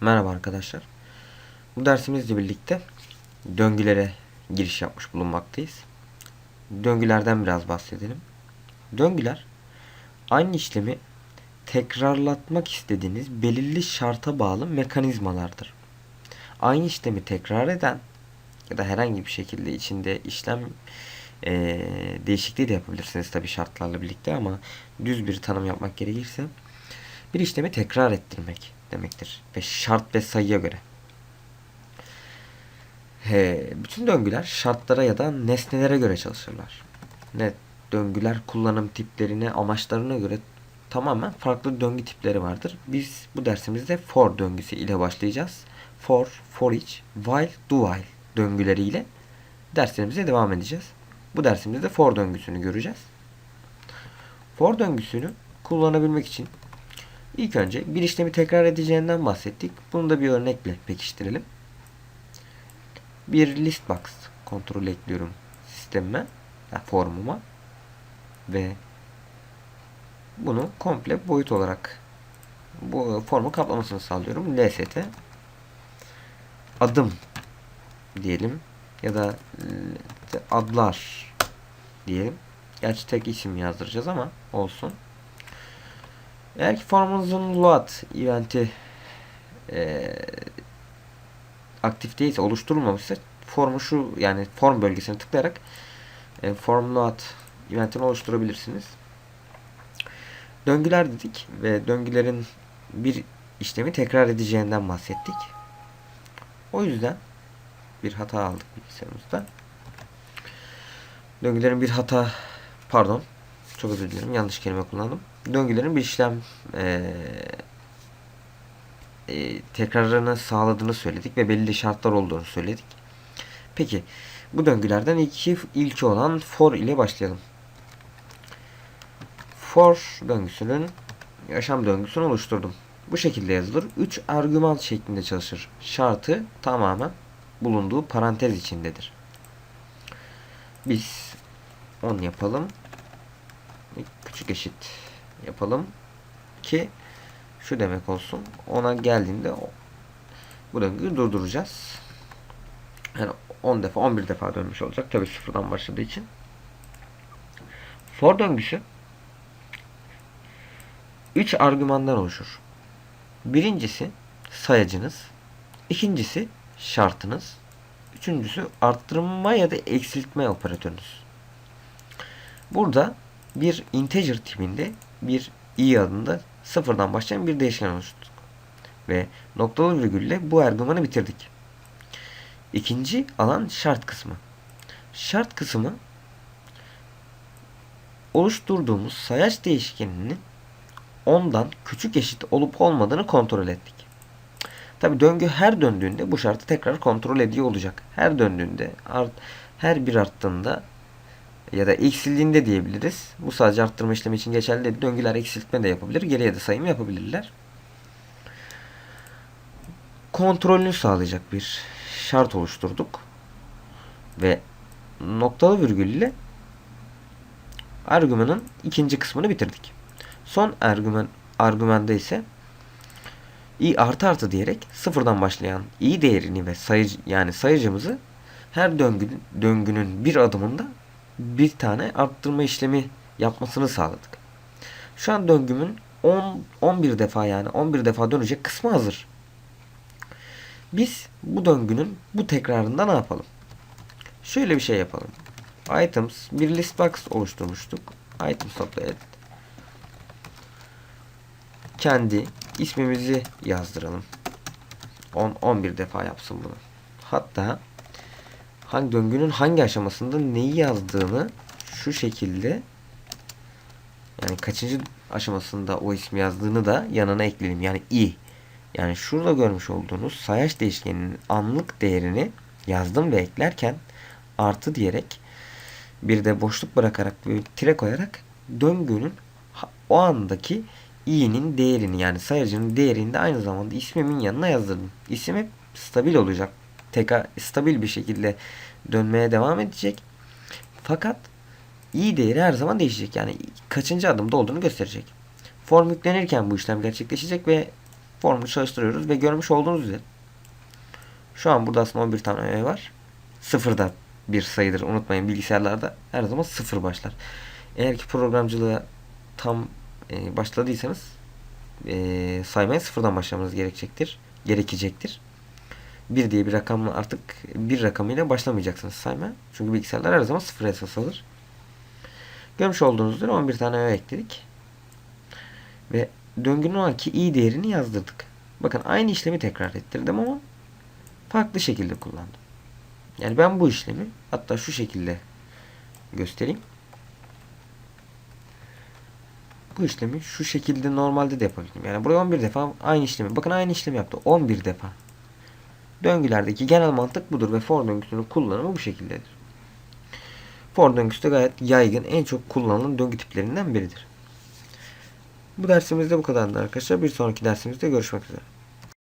Merhaba arkadaşlar. Bu dersimizle birlikte döngülere giriş yapmış bulunmaktayız. Döngülerden biraz bahsedelim. Döngüler aynı işlemi tekrarlatmak istediğiniz belirli şarta bağlı mekanizmalardır. Aynı işlemi tekrar eden ya da herhangi bir şekilde içinde işlem eee, değişikliği de yapabilirsiniz tabi şartlarla birlikte ama düz bir tanım yapmak gerekirse bir işlemi tekrar ettirmek demektir. Ve şart ve sayıya göre. He, bütün döngüler şartlara ya da nesnelere göre çalışırlar. Ne döngüler kullanım tiplerine, amaçlarına göre tamamen farklı döngü tipleri vardır. Biz bu dersimizde for döngüsü ile başlayacağız. For, for each, while, do while döngüleriyle derslerimize devam edeceğiz. Bu dersimizde for döngüsünü göreceğiz. For döngüsünü kullanabilmek için İlk önce bir işlemi tekrar edeceğinden bahsettik. Bunu da bir örnekle pekiştirelim. Bir list box kontrol ekliyorum sistemime, yani formuma ve bunu komple boyut olarak bu formu kaplamasını sağlıyorum. lst adım diyelim ya da adlar diyelim. Gerçi tek isim yazdıracağız ama olsun. Eğer ki formunuzun load eventi e, aktif değilse oluşturulmamışsa formu şu yani form bölgesine tıklayarak e, form load eventini oluşturabilirsiniz. Döngüler dedik ve döngülerin bir işlemi tekrar edeceğinden bahsettik. O yüzden bir hata aldık bilgisayarımızda. Döngülerin bir hata pardon çok özür dilerim yanlış kelime kullandım. Döngülerin bir işlem eee e, tekrarını sağladığını söyledik ve belli şartlar olduğunu söyledik. Peki bu döngülerden iki ilki olan for ile başlayalım. For döngüsünün yaşam döngüsünü oluşturdum. Bu şekilde yazılır. 3 argüman şeklinde çalışır. Şartı tamamen bulunduğu parantez içindedir. Biz 10 yapalım. Küçük eşit yapalım ki şu demek olsun. Ona geldiğinde bu döngüyü durduracağız. Yani 10 defa 11 defa dönmüş olacak. Tabii sıfırdan başladığı için. For döngüsü 3 argümandan oluşur. Birincisi sayacınız. ikincisi şartınız. Üçüncüsü arttırma ya da eksiltme operatörünüz. Burada bir integer tipinde bir i adında sıfırdan başlayan bir değişken oluşturduk. Ve noktalı virgülle bu argümanı bitirdik. İkinci alan şart kısmı. Şart kısmı oluşturduğumuz sayaç değişkeninin ondan küçük eşit olup olmadığını kontrol ettik. Tabi döngü her döndüğünde bu şartı tekrar kontrol ediyor olacak. Her döndüğünde art, her bir arttığında ya da eksildiğinde diyebiliriz. Bu sadece arttırma işlemi için geçerli değil. Döngüler eksiltme de yapabilir. Geriye de sayım yapabilirler. Kontrolünü sağlayacak bir şart oluşturduk. Ve noktalı virgül ile argümanın ikinci kısmını bitirdik. Son argüman argümanda ise i artı artı diyerek sıfırdan başlayan i değerini ve sayıcı yani sayıcımızı her döngü, döngünün bir adımında bir tane arttırma işlemi yapmasını sağladık. Şu an döngümün 10 11 defa yani 11 defa dönecek kısmı hazır. Biz bu döngünün bu tekrarında ne yapalım? Şöyle bir şey yapalım. Items bir list box oluşturmuştuk. Items topla. Kendi ismimizi yazdıralım. 10 11 defa yapsın bunu. Hatta hangi döngünün hangi aşamasında neyi yazdığını şu şekilde yani kaçıncı aşamasında o ismi yazdığını da yanına ekleyelim. Yani i. Yani şurada görmüş olduğunuz sayaç değişkeninin anlık değerini yazdım ve eklerken artı diyerek bir de boşluk bırakarak bir tire koyarak döngünün o andaki i'nin değerini yani sayacının değerini de aynı zamanda ismimin yanına yazdırdım. İsim hep stabil olacak. Teka stabil bir şekilde dönmeye devam edecek. Fakat i değeri her zaman değişecek. Yani kaçıncı adımda olduğunu gösterecek. Form yüklenirken bu işlem gerçekleşecek ve formunu çalıştırıyoruz ve görmüş olduğunuz üzere şu an burada aslında 11 tane öğe var. Sıfırda bir sayıdır. Unutmayın bilgisayarlarda her zaman sıfır başlar. Eğer ki programcılığa tam e, başladıysanız e, saymaya sıfırdan başlamanız gerekecektir. Gerekecektir. Bir diye bir rakamla artık bir rakamıyla başlamayacaksınız saymaya. Çünkü bilgisayarlar her zaman sıfır esas alır. Görmüş olduğunuz üzere 11 tane öğe ekledik. Ve döngünün o anki i değerini yazdırdık. Bakın aynı işlemi tekrar ettirdim ama farklı şekilde kullandım. Yani ben bu işlemi hatta şu şekilde göstereyim. Bu işlemi şu şekilde normalde de yapabildim. Yani buraya 11 defa aynı işlemi. Bakın aynı işlemi yaptı. 11 defa. Döngülerdeki genel mantık budur ve for döngüsünün kullanımı bu şekildedir. For döngüsü de gayet yaygın, en çok kullanılan döngü tiplerinden biridir. Bu dersimizde bu kadardı arkadaşlar. Bir sonraki dersimizde görüşmek üzere.